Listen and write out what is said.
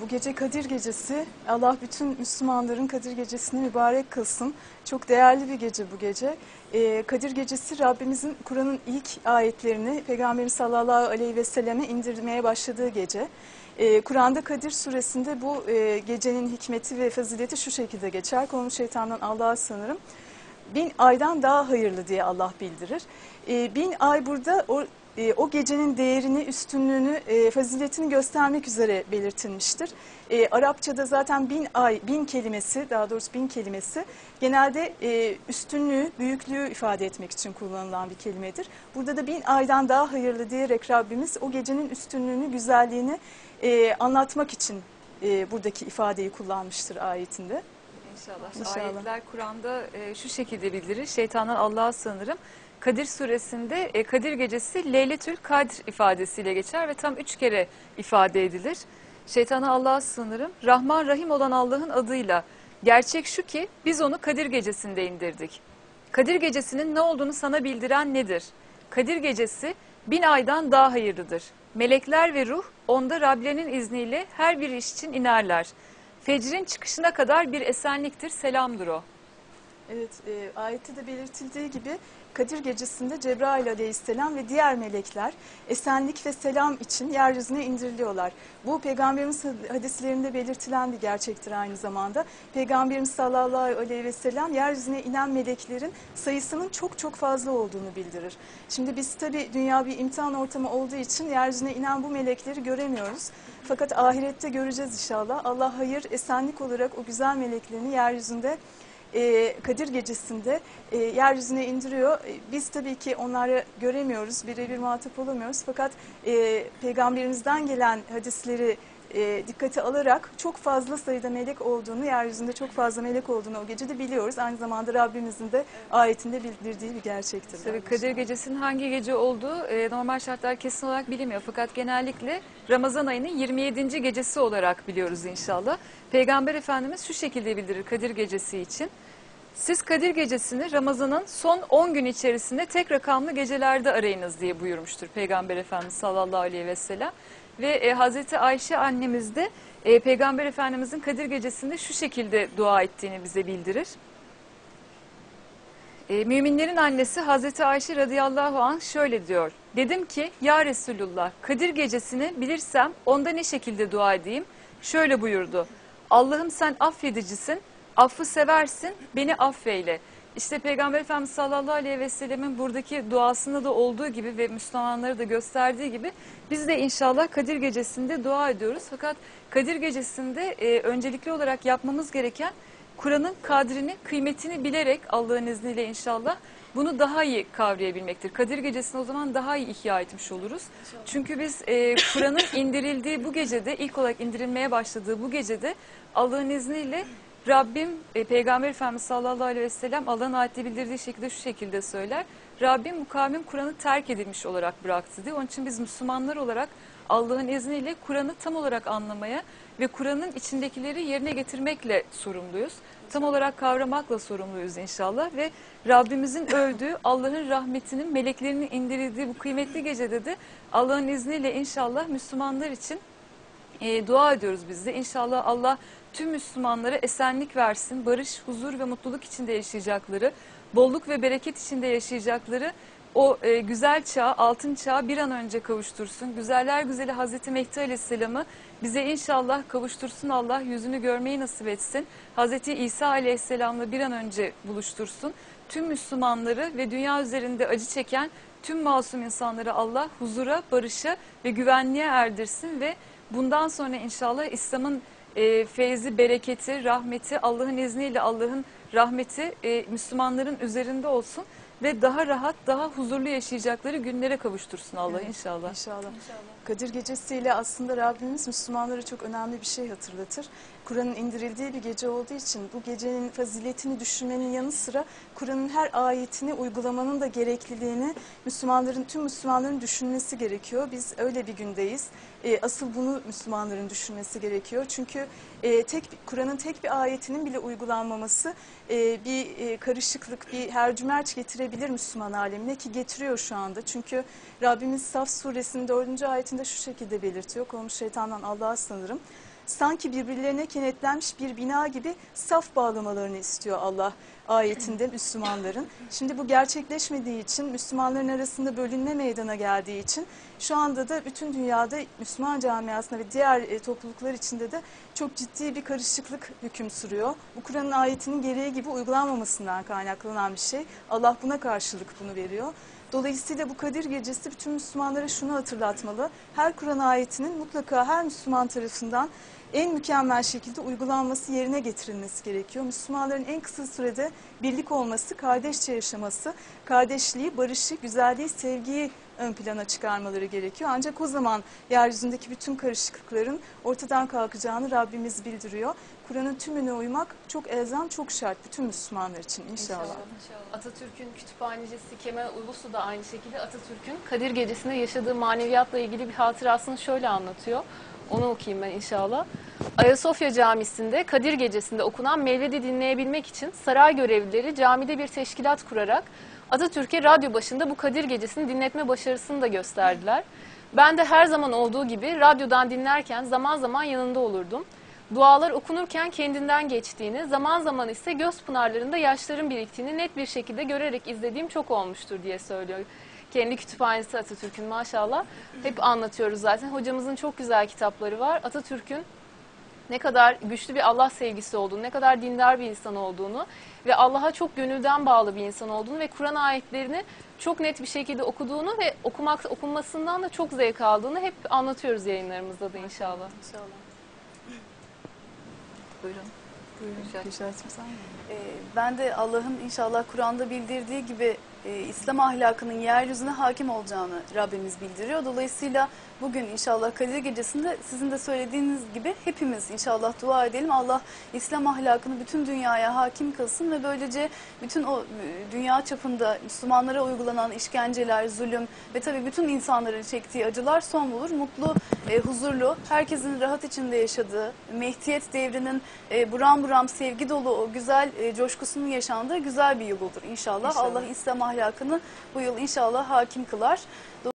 Bu gece Kadir Gecesi. Allah bütün Müslümanların Kadir Gecesi'ni mübarek kılsın. Çok değerli bir gece bu gece. E, Kadir Gecesi Rabbimizin Kur'an'ın ilk ayetlerini Peygamberimiz sallallahu aleyhi ve selleme indirmeye başladığı gece. E, Kur'an'da Kadir suresinde bu e, gecenin hikmeti ve fazileti şu şekilde geçer. Konu şeytandan Allah'a sanırım. Bin aydan daha hayırlı diye Allah bildirir. E, bin ay burada o e, o gecenin değerini, üstünlüğünü, e, faziletini göstermek üzere belirtilmiştir. E, Arapçada zaten bin ay, bin kelimesi, daha doğrusu bin kelimesi genelde e, üstünlüğü, büyüklüğü ifade etmek için kullanılan bir kelimedir. Burada da bin aydan daha hayırlı diyerek Rabbimiz o gecenin üstünlüğünü, güzelliğini e, anlatmak için e, buradaki ifadeyi kullanmıştır ayetinde. İnşallah. İnşallah. Ayetler Kur'an'da e, şu şekilde bildirir. Şeytandan Allah'a sanırım. Kadir suresinde e, Kadir gecesi Leyletül Kadr ifadesiyle geçer ve tam üç kere ifade edilir. Şeytana Allah'a sığınırım. Rahman Rahim olan Allah'ın adıyla. Gerçek şu ki biz onu Kadir gecesinde indirdik. Kadir gecesinin ne olduğunu sana bildiren nedir? Kadir gecesi bin aydan daha hayırlıdır. Melekler ve ruh onda Rablerinin izniyle her bir iş için inerler. Fecrin çıkışına kadar bir esenliktir, selamdır o. Evet, e, ayette de belirtildiği gibi Kadir gecesinde Cebrail aleyhisselam ve diğer melekler esenlik ve selam için yeryüzüne indiriliyorlar. Bu peygamberimiz hadislerinde belirtilen bir gerçektir aynı zamanda. Peygamberimiz sallallahu aleyhi ve sellem yeryüzüne inen meleklerin sayısının çok çok fazla olduğunu bildirir. Şimdi biz tabi dünya bir imtihan ortamı olduğu için yeryüzüne inen bu melekleri göremiyoruz. Fakat ahirette göreceğiz inşallah. Allah hayır, esenlik olarak o güzel meleklerini yeryüzünde e, Kadir Gecesi'nde e, yeryüzüne indiriyor. E, Biz tabii ki onları göremiyoruz, birebir muhatap olamıyoruz. Fakat e, peygamberimizden gelen hadisleri e, dikkate alarak çok fazla sayıda melek olduğunu, yeryüzünde çok fazla melek olduğunu o gece de biliyoruz. Aynı zamanda Rabbimizin de ayetinde bildirdiği bir gerçektir. Tabii yani. Kadir Gecesi'nin hangi gece olduğu e, normal şartlar kesin olarak bilinmiyor. Fakat genellikle Ramazan ayının 27. gecesi olarak biliyoruz inşallah. Peygamber Efendimiz şu şekilde bildirir Kadir Gecesi için. Siz Kadir Gecesi'ni Ramazan'ın son 10 gün içerisinde tek rakamlı gecelerde arayınız diye buyurmuştur Peygamber Efendimiz sallallahu aleyhi ve sellem. Ve e, Hazreti Ayşe annemiz de e, Peygamber Efendimizin Kadir Gecesi'nde şu şekilde dua ettiğini bize bildirir. E, müminlerin annesi Hazreti Ayşe radıyallahu anh şöyle diyor. Dedim ki ya Resulullah Kadir gecesini bilirsem onda ne şekilde dua edeyim? Şöyle buyurdu. Allah'ım sen affedicisin, affı seversin, beni affeyle. İşte Peygamber Efendimiz sallallahu aleyhi ve sellemin buradaki duasında da olduğu gibi ve Müslümanları da gösterdiği gibi biz de inşallah Kadir gecesinde dua ediyoruz. Fakat Kadir gecesinde e, öncelikli olarak yapmamız gereken Kur'an'ın kadrini, kıymetini bilerek Allah'ın izniyle inşallah bunu daha iyi kavrayabilmektir. Kadir Gecesi'ni o zaman daha iyi ihya etmiş oluruz. Çünkü biz e, Kur'an'ın indirildiği bu gecede, ilk olarak indirilmeye başladığı bu gecede Allah'ın izniyle Rabbim, e, Peygamber Efendimiz sallallahu aleyhi ve sellem Allah'ın ayette bildirdiği şekilde şu şekilde söyler. Rabbim mukavim Kur'an'ı terk edilmiş olarak bıraktı diye. Onun için biz Müslümanlar olarak Allah'ın izniyle Kur'an'ı tam olarak anlamaya ve Kur'an'ın içindekileri yerine getirmekle sorumluyuz. Tam olarak kavramakla sorumluyuz inşallah ve Rabbimizin övdüğü Allah'ın rahmetinin meleklerinin indirildiği bu kıymetli gecede de Allah'ın izniyle inşallah Müslümanlar için e, dua ediyoruz biz de. İnşallah Allah tüm Müslümanlara esenlik versin, barış, huzur ve mutluluk içinde yaşayacakları, bolluk ve bereket içinde yaşayacakları o e, güzel çağ, altın çağı bir an önce kavuştursun. Güzeller güzeli Hazreti Mehdi Aleyhisselam'ı bize inşallah kavuştursun Allah, yüzünü görmeyi nasip etsin. Hazreti İsa Aleyhisselam'la bir an önce buluştursun. Tüm Müslümanları ve dünya üzerinde acı çeken tüm masum insanları Allah huzura, barışa ve güvenliğe erdirsin ve bundan sonra inşallah İslam'ın e, feyzi, bereketi, rahmeti, Allah'ın izniyle Allah'ın rahmeti e, Müslümanların üzerinde olsun ve daha rahat, daha huzurlu yaşayacakları günlere kavuştursun Allah Evet, inşallah. İnşallah. Kadir gecesiyle aslında Rabbimiz Müslümanlara çok önemli bir şey hatırlatır. Kur'an'ın indirildiği bir gece olduğu için bu gecenin faziletini düşünmenin yanı sıra Kur'an'ın her ayetini uygulamanın da gerekliliğini Müslümanların tüm Müslümanların düşünmesi gerekiyor. Biz öyle bir gündeyiz. E, asıl bunu Müslümanların düşünmesi gerekiyor. Çünkü e, tek Kur'an'ın tek bir ayetinin bile uygulanmaması e, bir karışıklık, bir hercümerç getirebilir Müslüman alemine ki getiriyor şu anda. Çünkü Rabbimiz Saf suresinin dördüncü ayetinde şu şekilde belirtiyor. Kovmuş şeytandan Allah'a sanırım. Sanki birbirlerine kenetlenmiş bir bina gibi saf bağlamalarını istiyor Allah ayetinde Müslümanların. Şimdi bu gerçekleşmediği için Müslümanların arasında bölünme meydana geldiği için şu anda da bütün dünyada Müslüman camiasında ve diğer e, topluluklar içinde de çok ciddi bir karışıklık hüküm sürüyor. Bu Kur'an'ın ayetinin gereği gibi uygulanmamasından kaynaklanan bir şey. Allah buna karşılık bunu veriyor. Dolayısıyla bu Kadir Gecesi bütün Müslümanlara şunu hatırlatmalı. Her Kur'an ayetinin mutlaka her Müslüman tarafından en mükemmel şekilde uygulanması yerine getirilmesi gerekiyor. Müslümanların en kısa sürede birlik olması, kardeşçe yaşaması, kardeşliği, barışı, güzelliği, sevgiyi ön plana çıkarmaları gerekiyor. Ancak o zaman yeryüzündeki bütün karışıklıkların ortadan kalkacağını Rabbimiz bildiriyor. Kur'an'ın tümüne uymak çok elzem, çok şart bütün Müslümanlar için inşallah. Atatürk'ün kütüphanecisi Kemal Ulusu da aynı şekilde Atatürk'ün Kadir Gecesi'nde yaşadığı maneviyatla ilgili bir hatırasını şöyle anlatıyor. Onu okuyayım ben inşallah. Ayasofya Camisi'nde Kadir Gecesi'nde okunan Mevlid'i dinleyebilmek için saray görevlileri camide bir teşkilat kurarak Atatürk'e radyo başında bu Kadir Gecesi'ni dinletme başarısını da gösterdiler. Ben de her zaman olduğu gibi radyodan dinlerken zaman zaman yanında olurdum. Dualar okunurken kendinden geçtiğini, zaman zaman ise göz pınarlarında yaşların biriktiğini net bir şekilde görerek izlediğim çok olmuştur diye söylüyor. Kendi kütüphanesi Atatürk'ün maşallah. Hep anlatıyoruz zaten. Hocamızın çok güzel kitapları var. Atatürk'ün ne kadar güçlü bir Allah sevgisi olduğunu, ne kadar dindar bir insan olduğunu ve Allah'a çok gönülden bağlı bir insan olduğunu ve Kur'an ayetlerini çok net bir şekilde okuduğunu ve okumak okunmasından da çok zevk aldığını hep anlatıyoruz yayınlarımızda da inşallah. İnşallah. Buyurun. Ee, Ben de Allah'ın inşallah Kur'an'da bildirdiği gibi e, İslam ahlakının yeryüzüne hakim olacağını Rabbimiz bildiriyor. Dolayısıyla bugün inşallah Kadir Gecesi'nde sizin de söylediğiniz gibi hepimiz inşallah dua edelim. Allah İslam ahlakını bütün dünyaya hakim kılsın ve böylece bütün o e, dünya çapında Müslümanlara uygulanan işkenceler, zulüm ve tabii bütün insanların çektiği acılar son bulur. Mutlu, e, huzurlu, herkesin rahat içinde yaşadığı, Mehdiyet devrinin e, buram buram sevgi dolu o güzel e, coşkusunun yaşandığı güzel bir yıl olur inşallah. İnşallah. Allah İslam ahlakını bu yıl inşallah hakim kılar.